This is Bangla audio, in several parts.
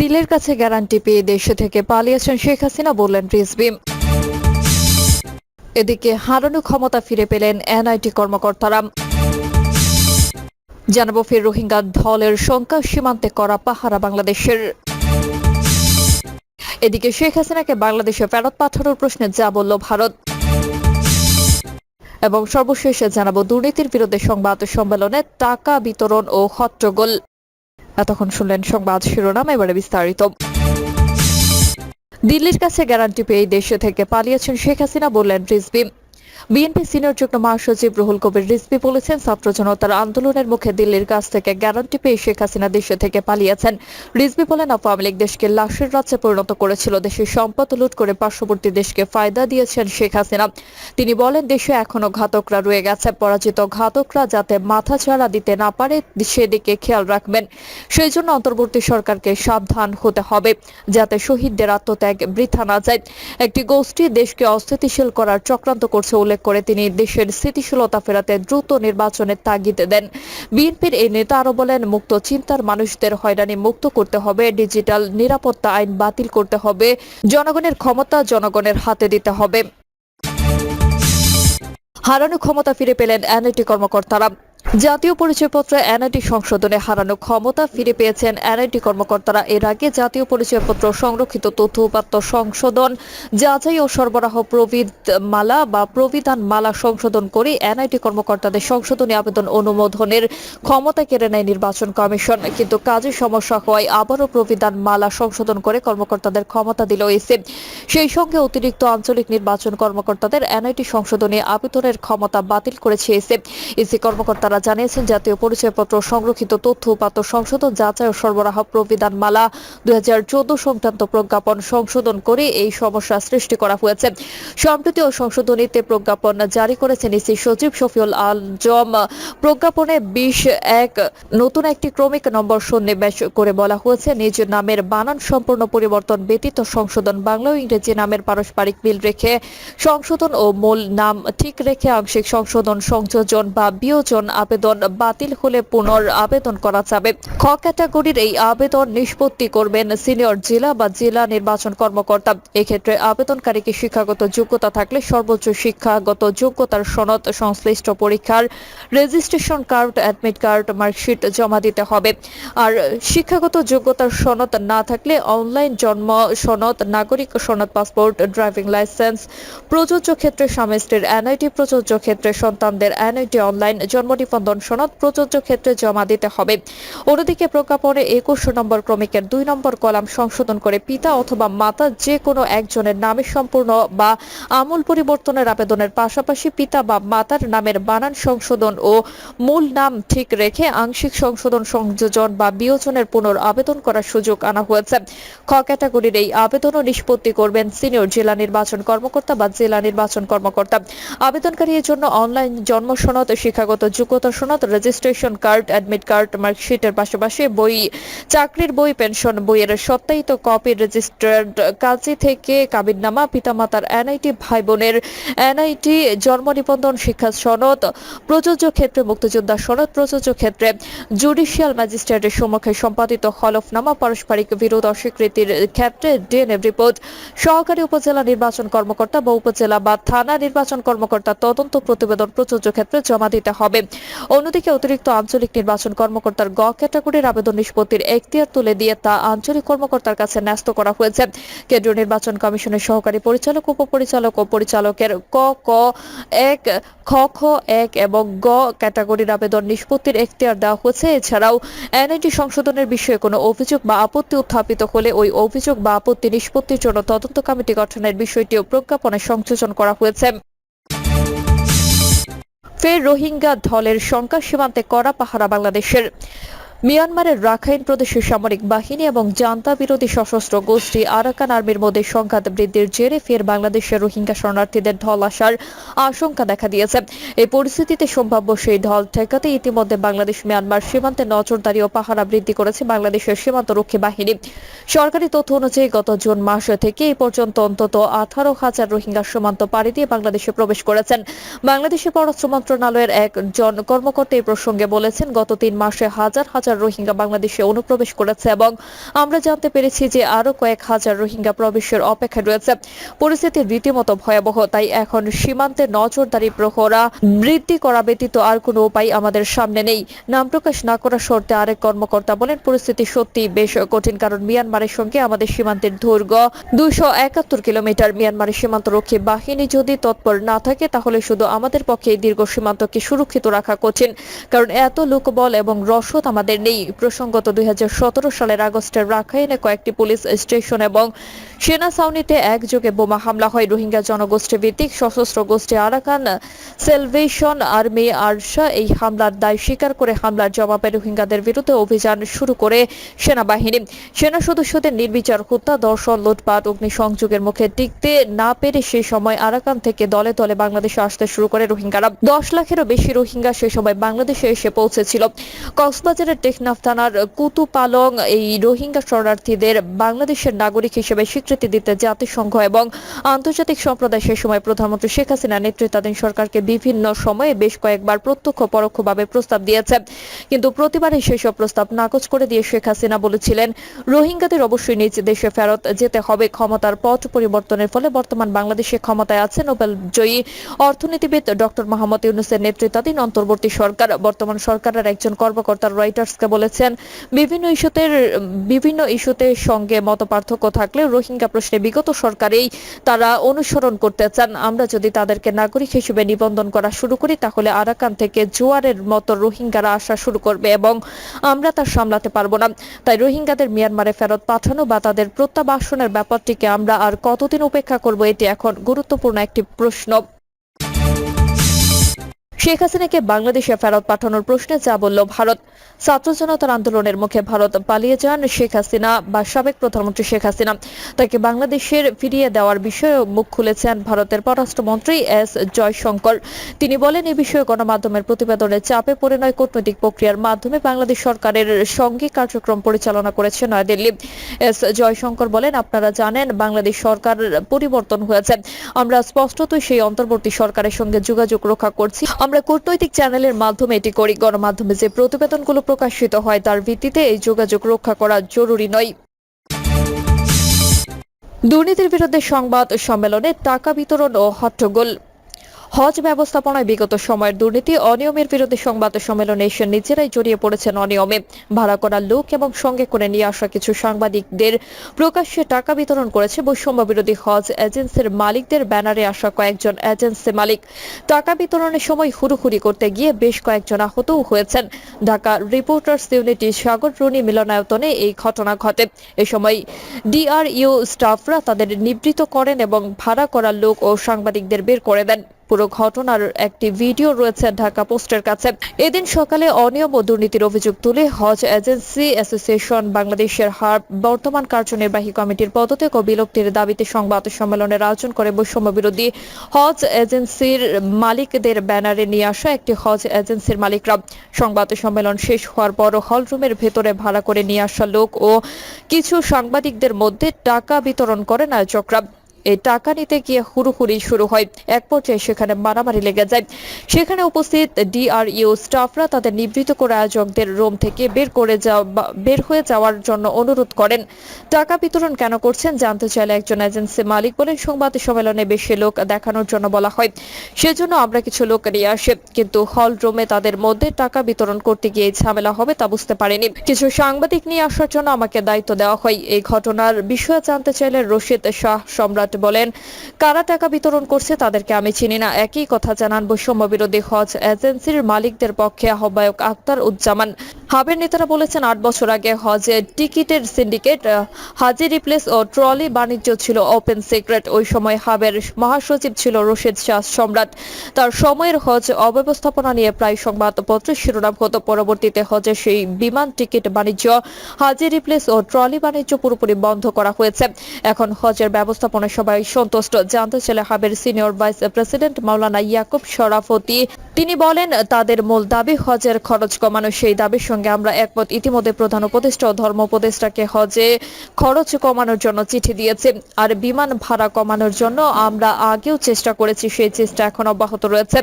দিলের কাছে গ্যারান্টি পেয়ে দেশ থেকে পালিয়েছেন শেখ হাসিনা বললেন রিজভি এদিকে হারানো ক্ষমতা ফিরে পেলেন এনআইটি কর্মকর্তারা। জানাব ফের রোহিঙ্গা ঢলের শঙ্কা সীমান্তে করা পাহারা বাংলাদেশের। এদিকে শেখ হাসিনাকে বাংলাদেশে ফেরত পাঠানোর প্রশ্নে যা বলল ভারত। এবং সর্বশেষে জানাব দুর্নীতির বিরুদ্ধে সংবাদ সম্মেলনে টাকা বিতরণ ও হট্টগোল। এতক্ষণ শুনলেন সংবাদ শিরোনাম, এবারে বিস্তারিত। দিল্লির কাছে গ্যারান্টি পেয়ে দেশে থেকে পালিয়েছেন শেখ হাসিনা বললেন রিজবি বিএনপি সিনিয়র যুগ্ম মহাসচিব রুহুল কবির রিজভি বলেছেন, ছাত্র জনতার আন্দোলনের মুখে দিল্লির কাছ থেকে গ্যারান্টি পেয়ে শেখ হাসিনা দেশ থেকে পালিয়েছেন। রিজভি বলেন, আওয়ামী লীগ দেশকে লাশের রাজ্যে পরিণত করেছিল, দেশের সম্পদ লুট করে পার্শ্ববর্তী দেশকে ফায়দা দিয়েছেন শেখ হাসিনা। তিনি বলেন, দেশে এখনও ঘাতকরা রয়ে গেছে, পরাজিত ঘাতকরা যাতে মাথা ছাড়া দিতে না পারে, সেদিকে খেয়াল রাখবেন। সেই জন্য অন্তর্বর্তী সরকারকে সাবধান হতে হবে, যাতে শহীদদের আত্মত্যাগ বৃথা না যায়। একটি গোষ্ঠী দেশকে অস্থিতিশীল করার চক্রান্ত করছে উল্লেখ করে তিনি দেশের স্থিতিশীলতা ফেরাতে দ্রুত নির্বাচনের তাগিদ দেন। বিএনপির এই নেতা আরও বলেন, মুক্ত চিন্তার মানুষদের হয়রানি মুক্ত করতে হবে, ডিজিটাল নিরাপত্তা আইন বাতিল করতে হবে, জনগণের ক্ষমতা জনগণের হাতে দিতে হবে। হারানো ক্ষমতা ফিরে পেলেন এনআইটি কর্মকর্তারা। জাতীয় পরিচয়পত্র এনআইটি সংশোধনে হারানো ক্ষমতা ফিরে পেয়েছেন এনআইটি কর্মকর্তারা। এর আগে জাতীয় পরিচয়পত্র সংরক্ষিত তথ্য উপাত্ত সংশোধন, যাচাই ও সরবরাহ মালা বা প্রবিধান মালা সংশোধন করে এনআইটি কর্মকর্তাদের সংশোধনী আবেদন অনুমোদনের ক্ষমতা কেড়ে নেয় নির্বাচন কমিশন। কিন্তু কাজে সমস্যা হওয়ায় আবারও প্রবিধান মালা সংশোধন করে কর্মকর্তাদের ক্ষমতা দিল এসে সেই সঙ্গে অতিরিক্ত আঞ্চলিক নির্বাচন কর্মকর্তাদের এনআইটি সংশোধনী আবেদনের ক্ষমতা বাতিল করেছে এসে ইসি কর্মকর্তারা জানিয়েছেন, জাতীয় পরিচয়পত্র সংরক্ষিত তথ্য উপাত্ত সংশোধন যাচাই ও সরবরাহ প্রবিধান মালা দুই সংক্রান্ত প্রজ্ঞাপন সংশোধন করে এই সমস্যা সৃষ্টি করা হয়েছে। সম্প্রতি ও সংশোধনীতে প্রজ্ঞাপন জারি করেছেন ইসি সচিব শফিউল আলজম প্রজ্ঞাপনে বিশ এক নতুন একটি ক্রমিক নম্বর সন্নিবেশ করে বলা হয়েছে, নিজ নামের বানান সম্পূর্ণ পরিবর্তন ব্যতীত সংশোধন বাংলা ও ইংরেজি নামের পারস্পরিক মিল রেখে সংশোধন ও মূল নাম ঠিক রেখে আংশিক সংশোধন, সংযোজন বা বিয়োজন আবেদন বাতিল হলে পুনর আবেদন করা যাবে। খ ক্যাটাগরির এই আবেদন নিষ্পত্তি করবেন সিনিয়র জেলা বা জেলা নির্বাচন কর্মকর্তা। এক্ষেত্রে আবেদনকারীকে শিক্ষাগত যোগ্যতা থাকলে সর্বোচ্চ শিক্ষাগত যোগ্যতার সনদ, সংশ্লিষ্ট পরীক্ষার registration card, admit card, marksheet জমা দিতে হবে। আর শিক্ষাগত যোগ্যতার সনদ না থাকলে অনলাইন জন্ম সনদ, নাগরিক সনদ, পাসপোর্ট, ড্রাইভিং লাইসেন্স, প্রযোজ্য ক্ষেত্রে স্বামী স্ত্রীর এনআইটি, প্রযোজ্য ক্ষেত্রে সন্তানদের এনআইটি অনলাইন, জন্ম নিবন্ধন সনদ প্রযোজ্য ক্ষেত্রে জমা দিতে হবে। অন্যদিকে প্রজ্ঞাপনে একুশ নম্বর ক্রমিকের দুই নম্বর কলাম সংশোধন করে পিতা অথবা মাতা যে কোনো একজনের নামে সম্পূর্ণ বা আমূল পরিবর্তনের আবেদনের পাশাপাশি পিতা বা মাতার নামের বানান সংশোধন ও মূল নাম ঠিক রেখে আংশিক সংশোধন সংযোজন বা বিয়োজনের পুনর আবেদন করার সুযোগ আনা হয়েছে। খ ক্যাটাগরির এই আবেদনও নিষ্পত্তি করবেন সিনিয়র জেলা নির্বাচন কর্মকর্তা বা জেলা নির্বাচন কর্মকর্তা। আবেদনকারী জন্য অনলাইন জন্ম সনদ শিক্ষাগত যোগ্যতা সনদ রেজিস্ট্রেশন কার্ড অ্যাডমিট কার্ড মার্কশিটের পাশাপাশি বই, চাকরির বই পেনশন বইয়ের সত্যায়িত কপি রেজিস্টার্ড কাজী থেকে কাবিননামা, পিতামাতার এনআইটি ভাই বোনের এনআইটি জন্ম নিবন্ধন, শিক্ষা সনদ, প্রযোজ্য ক্ষেত্রে মুক্তিযোদ্ধা সনদ, প্রযোজ্য ক্ষেত্রে জুডিশিয়াল ম্যাজিস্ট্রেটের সম্মুখে সম্পাদিত হলফনামা, পারস্পরিক বিরোধ অস্বীকৃতির ক্ষেত্রে ডিএনএ রিপোর্ট সহকারী উপজেলা নির্বাচন কর্মকর্তা বা উপজেলা বা থানা নির্বাচন কর্মকর্তা তদন্ত প্রতিবেদন প্রযোজ্য ক্ষেত্রে জমা দিতে হবে। অন্যদিকে অতিরিক্ত আঞ্চলিক নির্বাচন কর্মকর্তার গ ক্যাটাগরির আবেদন নিষ্পত্তির এখতিয়ার তুলে দিয়ে তা আঞ্চলিক কর্মকর্তার কাছে ন্যস্ত করা হয়েছে। কেন্দ্রীয় নির্বাচন কমিশনের সহকারী পরিচালক, উপপরিচালক ও পরিচালকের ক ক, এক, খ খ, এক এবং গ ক্যাটাগরির আবেদন নিষ্পত্তির এখতিয়ার দেওয়া হয়েছে। এছাড়াও এনআইটি সংশোধনের বিষয়ে কোনো অভিযোগ বা আপত্তি উত্থাপিত হলে ওই অভিযোগ বা আপত্তি নিষ্পত্তির জন্য তদন্ত কমিটি গঠনের বিষয়টিও প্রজ্ঞাপনে সংযোজন করা হয়েছে। ফের রোহিঙ্গা ধলের শঙ্কা সীমান্তে করা পাহারা বাংলাদেশের। মিয়ানমারের রাখাইন প্রদেশের সামরিক বাহিনী এবং জান্তা বিরোধী সশস্ত্র গোষ্ঠী আরাকান আর্মির মধ্যে সংঘাত বৃদ্ধির জেরে ফের বাংলাদেশের রোহিঙ্গা শরণার্থীদের ঢল আসার আশঙ্কা দেখা দিয়েছে। এই পরিস্থিতিতে সম্ভাব্য সেই ঢল ঠেকাতে ইতিমধ্যে বাংলাদেশ, মিয়ানমার সীমান্তে নজরদারি ও পাহারা বৃদ্ধি করেছে বাংলাদেশের সীমান্তরক্ষী বাহিনী। সরকারি তথ্য অনুযায়ী গত জুন মাস থেকে এই পর্যন্ত অন্তত আঠারো হাজার রোহিঙ্গা সীমান্ত পাড়ি দিয়ে বাংলাদেশে প্রবেশ করেছেন। বাংলাদেশের পররাষ্ট্র মন্ত্রণালয়ের একজন কর্মকর্তা এই প্রসঙ্গে বলেছেন, গত তিন মাসে হাজার হাজার হাজার রোহিঙ্গা বাংলাদেশে অনুপ্রবেশ করেছে এবং আমরা জানতে পেরেছি যে আরও কয়েক হাজার রোহিঙ্গা প্রবেশের অপেক্ষায় রয়েছে। পরিস্থিতি রীতিমতো ভয়াবহ, তাই এখন সীমান্তে নজরদারি প্রহরা বৃদ্ধি করা ব্যতীত আর কোনো উপায় আমাদের সামনে নেই। নাম প্রকাশ না করার শর্তে আরেক কর্মকর্তা বলেন, পরিস্থিতি সত্যি বেশ কঠিন কারণ মিয়ানমারের সঙ্গে আমাদের সীমান্তের দৈর্ঘ্য দুইশো একাত্তর কিলোমিটার। মিয়ানমারের সীমান্তরক্ষী বাহিনী যদি তৎপর না থাকে, তাহলে শুধু আমাদের পক্ষে দীর্ঘ সীমান্তকে সুরক্ষিত রাখা কঠিন। কারণ এত লোকবল এবং রসদ আমাদের নেই। প্রসঙ্গত দুই হাজার সতেরো সালের আগস্টের রাখাইনে কয়েকটি পুলিশ স্টেশন এবং সেনা ছাউনিতে একযোগে বোমা হামলা হয়। রোহিঙ্গা জনগোষ্ঠী ভিত্তিক সশস্ত্র গোষ্ঠী আরাকান, সেলভেশন আর্মি, আরশা এই হামলার দায় স্বীকার করে হামলার জবাবে রোহিঙ্গাদের বিরুদ্ধে অভিযান শুরু করে সেনাবাহিনী। সেনা সদস্যদের নির্বিচার হত্যা, দর্শন, লুটপাট, অগ্নিসংযোগের মুখে টিকতে না পেরে সেই সময় আরাকান থেকে দলে দলে বাংলাদেশে আসতে শুরু করে রোহিঙ্গারা। দশ লাখেরও বেশি রোহিঙ্গা সে সময় বাংলাদেশে এসে পৌঁছেছিল। কক্সবাজারের টেকনাফ থানার কুতুপালং এই রোহিঙ্গা শরণার্থীদের বাংলাদেশের নাগরিক হিসেবে স্বীকৃতি দিতে জাতিসংঘ এবং আন্তর্জাতিক সম্প্রদায় সে সময় প্রধানমন্ত্রী শেখ হাসিনা নেতৃত্বাধীন সরকারকে বিভিন্ন সময়ে বেশ কয়েকবার প্রত্যক্ষ পরোক্ষভাবে প্রস্তাব দিয়েছে। কিন্তু প্রতিবারই সেসব প্রস্তাব নাকচ করে দিয়ে শেখ হাসিনা বলেছিলেন, রোহিঙ্গাদের অবশ্যই নিজ দেশে ফেরত যেতে হবে। ক্ষমতার পথ পরিবর্তনের ফলে বর্তমান বাংলাদেশে ক্ষমতায় আছে নোবেল জয়ী অর্থনীতিবিদ ডক্টর মোহাম্মদ ইউনুসের নেতৃত্বাধীন অন্তর্বর্তী সরকার। বর্তমান সরকারের একজন কর্মকর্তা রয়টার্সকে বলেছেন, বিভিন্ন ইস্যুতে বিভিন্ন ইস্যুতে সঙ্গে মত পার্থক্য থাকলেও রোহিঙ্গা প্রশ্নে বিগত সরকারেই তারা অনুসরণ করতে চান। আমরা যদি তাদেরকে নাগরিক হিসেবে নিবন্ধন করা শুরু করি, তাহলে আরাকান থেকে জোয়ারের মতো রোহিঙ্গারা আসা শুরু করবে এবং আমরা তা সামলাতে পারব না। তাই রোহিঙ্গাদের মিয়ানমারে ফেরত পাঠানো বা তাদের প্রত্যাবাসনের ব্যাপারটিকে আমরা আর কতদিন উপেক্ষা করব, এটি এখন গুরুত্বপূর্ণ একটি প্রশ্ন। শেখ হাসিনাকে বাংলাদেশে ফেরত পাঠানোর প্রশ্নে যা বলল ভারত, ছাত্র জনতার আন্দোলনের মুখে ভারত পালিয়ে যান শেখ হাসিনা বা সাবেক প্রধানমন্ত্রী শেখ হাসিনা। তাকে বাংলাদেশের ফিরিয়ে দেওয়ার বিষয়ে মুখ খুলেছেন ভারতের পররাষ্ট্রমন্ত্রী এস জয়শঙ্কর। তিনি বলেন, এ বিষয়ে গণমাধ্যমের প্রতিবেদনের চাপে পড়ে নয় কূটনৈতিক প্রক্রিয়ার মাধ্যমে বাংলাদেশ সরকারের সঙ্গে কার্যক্রম পরিচালনা করেছে নয়াদিল্লি। এস জয়শঙ্কর বলেন, আপনারা জানেন, বাংলাদেশ সরকার পরিবর্তন হয়েছে। আমরা স্পষ্টতই সেই অন্তর্বর্তী সরকারের সঙ্গে যোগাযোগ রক্ষা করছি। আমরা কূটনৈতিক চ্যানেলের মাধ্যমে এটি করি। গণমাধ্যমে যে প্রতিবেদনগুলো প্রকাশিত হয়, তার ভিত্তিতে এই যোগাযোগ রক্ষা করা জরুরি নয়। দুর্নীতির বিরুদ্ধে সংবাদ সম্মেলনে টাকা বিতরণ ও হট্টগোল। হজ ব্যবস্থাপনায় বিগত সময়ের দুর্নীতি, অনিয়মের বিরুদ্ধে সংবাদ সম্মেলনে এসে নিজেরাই জড়িয়ে পড়েছেন অনিয়মে। ভাড়া করা লোক এবং সঙ্গে করে নিয়ে আসা কিছু সাংবাদিকদের প্রকাশ্যে টাকা বিতরণ করেছে বৈষম্য বিরোধী হজ এজেন্সির মালিকদের ব্যানারে আসা কয়েকজন এজেন্সি মালিক। টাকা বিতরণের সময় হুড়ুহুড়ি করতে গিয়ে বেশ কয়েকজন আহতও হয়েছেন। ঢাকা রিপোর্টার্স ইউনিটি সাগর রুনি মিলনায়তনে এই ঘটনা ঘটে। এ সময় ডিআরইউ স্টাফরা তাদের নিবৃত করেন এবং ভাড়া করা লোক ও সাংবাদিকদের বের করে দেন। পুরো ঘটনার একটি ভিডিও রয়েছে ঢাকা পোস্টের কাছে। এদিন সকালে অনিয়ম ও দুর্নীতির অভিযোগ তুলে হজ এজেন্সি অ্যাসোসিয়েশন বাংলাদেশের হার বর্তমান কার্যনির্বাহী কমিটির পদত্যাগ ও বিলুপ্তির দাবিতে সংবাদ সম্মেলনের আয়োজন করে বৈষম্য বিরোধী হজ এজেন্সির মালিকদের ব্যানারে নিয়ে আসা একটি হজ এজেন্সির মালিকরা। সংবাদ সম্মেলন শেষ হওয়ার পর হলরুমের ভেতরে ভাড়া করে নিয়ে আসা লোক ও কিছু সাংবাদিকদের মধ্যে টাকা বিতরণ করেন আয়োজকরা। এই টাকা নিতে গিয়ে হুড়ুহুড়ি শুরু হয়। এক পর্যায়ে সেখানে মারামারি লেগে যায়। সেখানে উপস্থিত ডিআরইউ স্টাফরা তাদের নিবৃত করে আয়োজকদের রুম থেকে বের করে যাওয়া বের হয়ে যাওয়ার জন্য অনুরোধ করেন। টাকা বিতরণ কেন করছেন জানতে চাইলে একজন এজেন্সি মালিক বলেন, সংবাদ সম্মেলনে বেশি লোক দেখানোর জন্য বলা হয়। সেজন্য আমরা কিছু লোক নিয়ে আসে, কিন্তু হল রুমে তাদের মধ্যে টাকা বিতরণ করতে গিয়ে ঝামেলা হবে তা বুঝতে পারেনি। কিছু সাংবাদিক নিয়ে আসার জন্য আমাকে দায়িত্ব দেওয়া হয়। এই ঘটনার বিষয়ে জানতে চাইলে রশিদ শাহ সম্রাট বলেন, কারা টাকা বিতরণ করছে তাদেরকে আমি চিনি না। একই কথা জানান বৈষম্য বিরোধী হজ এজেন্সির মালিকদের পক্ষে আহ্বায়ক আক্তার উজ্জামান হাবের নেতারা বলেছেন, আট বছর আগে হজের টিকিটের সিন্ডিকেট হাজি রিপ্লেস ও ট্রলি বাণিজ্য ছিল ওপেন সিক্রেট। ওই সময় হাবের মহাসচিব ছিল রশিদ শাহ সম্রাট। তার সময়ের হজ অব্যবস্থাপনা নিয়ে প্রায় সংবাদপত্রের শিরোনাম হতো। পরবর্তীতে হজের সেই বিমান টিকিট বাণিজ্য হাজি রিপ্লেস ও ট্রলি বাণিজ্য পুরোপুরি বন্ধ করা হয়েছে। এখন হজের ব্যবস্থাপনায় সবাই সন্তুষ্ট। জানতে চাইলে হাবের সিনিয়র ভাইস প্রেসিডেন্ট মাওলানা ইয়াকুব শরাফতি, তিনি বলেন, তাদের মূল দাবি হজের খরচ কমানো। সেই দাবির সঙ্গে সঙ্গে আমরা একমত। ইতিমধ্যে প্রধান উপদেষ্টা ও ধর্ম উপদেষ্টাকে হজে খরচ কমানোর জন্য চিঠি দিয়েছে। আর বিমান ভাড়া কমানোর জন্য আমরা আগেও চেষ্টা করেছি, সেই চেষ্টা এখন অব্যাহত রয়েছে।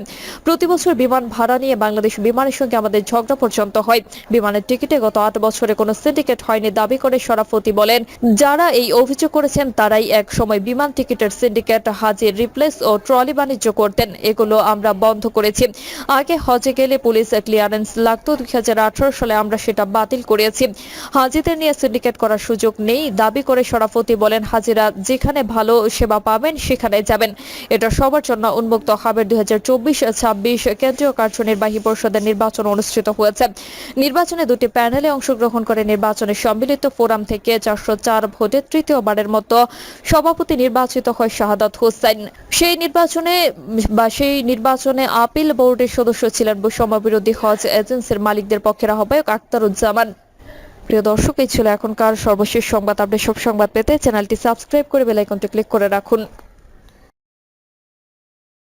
প্রতি বছর বিমান ভাড়া নিয়ে বাংলাদেশ বিমানের সঙ্গে আমাদের ঝগড়া পর্যন্ত হয়। বিমানের টিকিটে গত আট বছরে কোনো সিন্ডিকেট হয়নি, দাবি করে সরাফতি বলেন, যারা এই অভিযোগ করেছেন, তারাই এক সময় বিমান টিকিটের সিন্ডিকেট হাজির রিপ্লেস ও ট্রলি বাণিজ্য করতেন। এগুলো আমরা বন্ধ করেছি। আগে হজে গেলে পুলিশ ক্লিয়ারেন্স লাগতো। দুই সালে আমরা সেটা বাতিল করেছি। হাজিদের নিয়ে সিন্ডিকেট করার সুযোগ নেই। দাবি করে সরাফতি বলেন, হাজিরা যেখানে ভালো সেবা পাবেন সেখানে যাবেন। এটা সবার জন্য উন্মুক্ত হবে দুই হাজার চব্বিশ ছাব্বিশ কেন্দ্রীয় কার্যনির্বাহী পরিষদের নির্বাচন অনুষ্ঠিত হয়েছে। নির্বাচনে দুটি প্যানেলে অংশগ্রহণ করে নির্বাচনে সম্মিলিত ফোরাম থেকে চারশো চার ভোটে তৃতীয়বারের মতো সভাপতি নির্বাচিত হয় শাহাদাত হোসেন। সেই নির্বাচনে বা সেই নির্বাচনে আপিল বোর্ডের সদস্য ছিলেন বৈষম্য বিরোধী হজ এজেন্সির মালিকদের পক্ষের আহ্বায়ক আক্তারুজ্জামান প্রিয় দর্শক, এই ছিল এখনকার সর্বশেষ সংবাদ আপনি সব সংবাদ পেতে চ্যানেলটি সাবস্ক্রাইব করে বেল আইকনটি ক্লিক করে রাখুন।